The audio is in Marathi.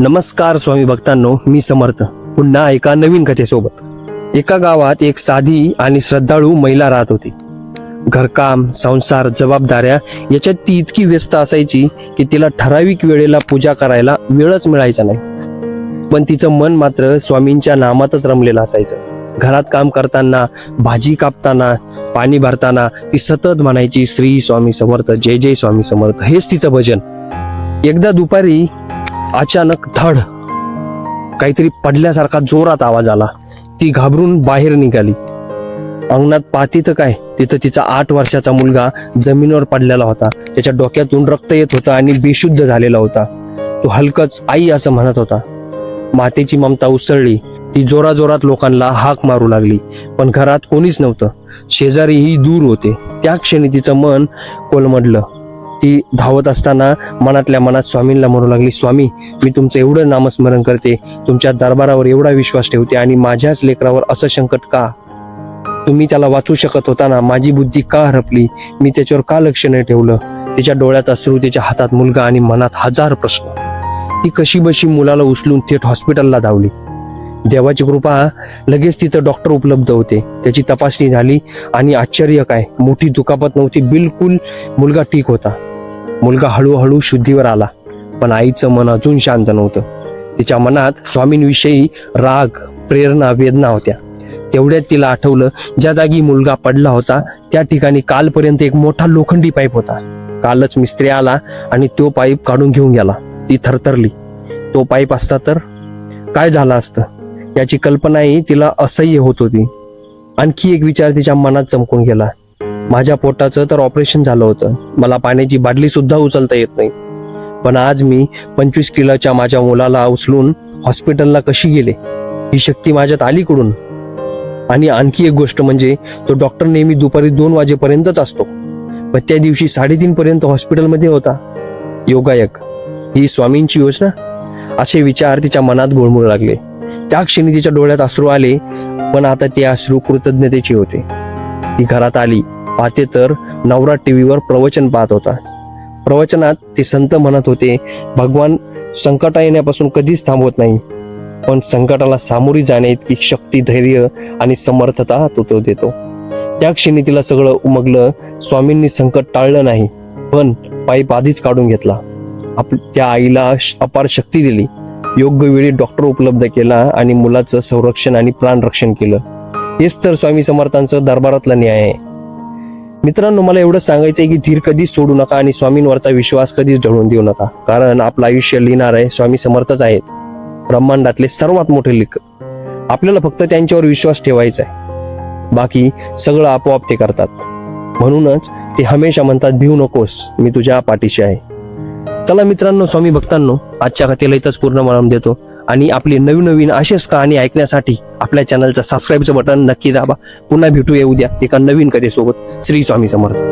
नमस्कार स्वामी भक्तांनो मी समर्थ. पुन्हा एका नवीन कथेसोबत. एका गावात एक साधी आणि श्रद्धाळू महिला राहत होती. घरकाम संसार जबाबदाऱ्या याच्यात ती इतकी व्यस्त असायची की तिला ठराविक वेळेला पूजा करायला वेळच मिळायचा नाही. पण तिचं मन मात्र स्वामींच्या नामातच रमलेलं असायचं. घरात काम करताना भाजी कापताना पाणी भरताना ती सतत म्हणायची श्री स्वामी समर्थ जय जय स्वामी समर्थ. हेच तिचं भजन. एकदा दुपारी अचानक धड. काहीतरी पडल्यासारखा जोरात आवाज आला. ती घाबरून बाहेर निघाली. अंगणात पाहती तर काय? तिथं तिचा आठ वर्षाचा मुलगा जमिनीवर पडलेला होता. त्याच्या डोक्यातून रक्त येत होतं आणि बेशुद्ध झालेला होता. तो हलकच आई असं म्हणत होता. मातेची ममता उसळली. ती जोराजोरात लोकांना हाक मारू लागली. पण घरात कोणीच नव्हतं. शेजारीही दूर होते. त्या क्षणी तिचं मन कोलमडलं. ती धावत असताना मनातल्या मनात स्वामींना म्हणू लागली स्वामी मी तुमचं एवढं नामस्मरण करते तुमच्या दरबारावर एवढा विश्वास ठेवते आणि माझ्याच लेकरावर असं संकट का? तुम्ही त्याला वाचू शकत होता ना? माझी बुद्धी का हरपली? मी त्याच्यावर का लक्ष नाही ठेवलं? तिच्या डोळ्यात अश्रू तिच्या हातात मुलगा आणि मनात हजार प्रश्न. ती कशी बशी मुलाला उचलून थेट हॉस्पिटलला धावली. देवाची कृपा लगेच तिथं डॉक्टर उपलब्ध होते. त्याची तपासणी झाली आणि आश्चर्य काय? मोठी दुखापत नव्हती. बिलकुल मुलगा ठीक होता. मुलगा हळूहळू शुद्धीवर आला. पण आईचं मन अजून शांत नव्हतं. तिच्या मनात स्वामींविषयी राग प्रेरणा वेदना होत्या. तेवढ्यात तिला आठवलं ज्या जागी मुलगा पडला होता त्या ठिकाणी कालपर्यंत एक मोठा लोखंडी पाईप होता. कालच मिस्त्री आला आणि तो पाईप काढून घेऊन गेला. ती थरथरली. तो पाईप असता तर? काय झालं असतं? याची कल्पनाही तिला असह्य होत होती. आणखी एक विचार तिच्या मनात चमकून गेला. माझ्या पोटाचं तर ऑपरेशन झालं होतं. मला पाण्याची बाटली सुद्धा उचलता येत नाही. पण आज मी पंचवीस किलोच्या माझ्या मुलाला उचलून हॉस्पिटलला कशी गेले? ही शक्ती माझ्यात आली कुठून? आणि आणखी एक गोष्ट म्हणजे तो डॉक्टर नेहमी दुपारी दोन वाजेपर्यंतच असतो. पण त्या दिवशी साडेतीन पर्यंत हॉस्पिटलमध्ये होता. योगायक ही स्वामींची योजना? असे विचार तिच्या मनात घोळमळू लागले. त्या क्षणी तिच्या डोळ्यात अश्रू आले पण आता ते अश्रू कृतज्ञतेचे होते. ती घरात आली. पाहते तर नवरा टीव्हीवर प्रवचन पाहत होता. प्रवचनात ते संत म्हणत होते भगवान संकट येण्यापासून कधीच थांबवत नाही. पण संकटाला सामोरी जाणे इतकी शक्ती धैर्य आणि समर्थता तो तो देतो. त्या क्षणी तिला सगळं उमगलं स्वामींनी संकट टाळलं नाही पण पाईप आधीच काढून घेतला. आप त्या आईला अपार शक्ती दिली. योग्य वेळी डॉक्टर उपलब्ध केला आणि मुलाचं संरक्षण आणि प्राणरक्षण केलं. हेच तर स्वामी समर्थांचं दरबारातला न्याय आहे. मित्रांनो मला एवढं आहे की धीर कधीच सोडू नका आणि स्वामींवरचा विश्वास कधीच ढळून देऊ नका. कारण आपलं आयुष्य लिहिणार आहे स्वामी समर्थच आहेत. ब्रह्मांडातले सर्वात मोठे लेख आपल्याला फक्त त्यांच्यावर विश्वास ठेवायचा आहे बाकी सगळं आपोआप ते करतात. म्हणूनच ते हमेशा म्हणतात भिवू नकोस मी तुझ्या पाठीशी आहे. चला मित्रांनो स्वामी भक्तांनो आजच्या कथेला इथंच पूर्ण मनाम देतो. आणि आपली नवीन नवीन असेच कहाणी ऐकण्यासाठी आपल्या चॅनलचं सबस्क्राईबचं बटन नक्की दाबा. पुन्हा भेटूया उद्या एका नवीन कथेसोबत. श्री स्वामी समर्थ.